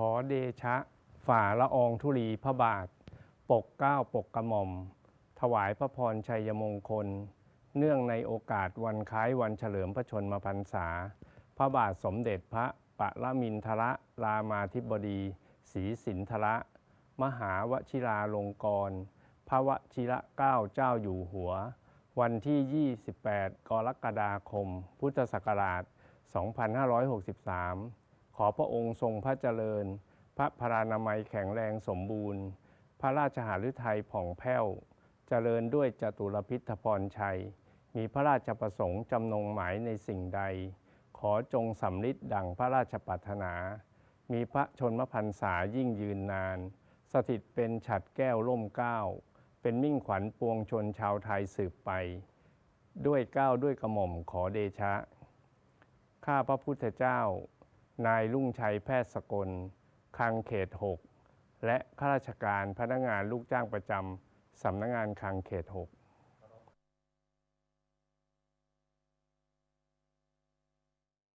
ขอเดชะ ฝ่าละอองธุลีพระบาท ปกเกล้าปกกระหม่อม ถวายพระพรชัยมงคล เนื่องในโอกาสวันคล้ายวันเฉลิมพระชนมพรรษา พระบาทสมเด็จพระปรมินทรรามาธิบดีศรีสินธระ มหาวชิราลงกรณ์พระวชิระเกล้าเจ้าอยู่หัว วันที่ 28 กรกฎาคม พุทธศักราช 2563 ขอพระองค์ทรงพระเจริญ พระพรานามัยแข็งแรงสมบูรณ์ พระราชหฤทัยผ่องแผ้ว เจริญด้วยจตุรพิธพรชัย มีพระราชประสงค์จำนงหมายในสิ่งใด ขอจงสำลิดดังพระราชปรารถนา มีพระชนมพรรษายิ่งยืนนาน สถิตเป็นฉัดแก้วร่มเก้า เป็นมิ่งขวัญปวงชนชาวไทยสืบไป ด้วยเก้าวด้วยกระหม่อมขอเดชะ ข้าพระพุทธเจ้า นายรุ่งชัยแพทย์สกลคลังเขต 6 และข้าราชการพนักงานลูกจ้างประจำสำนักงานคลังเขต 6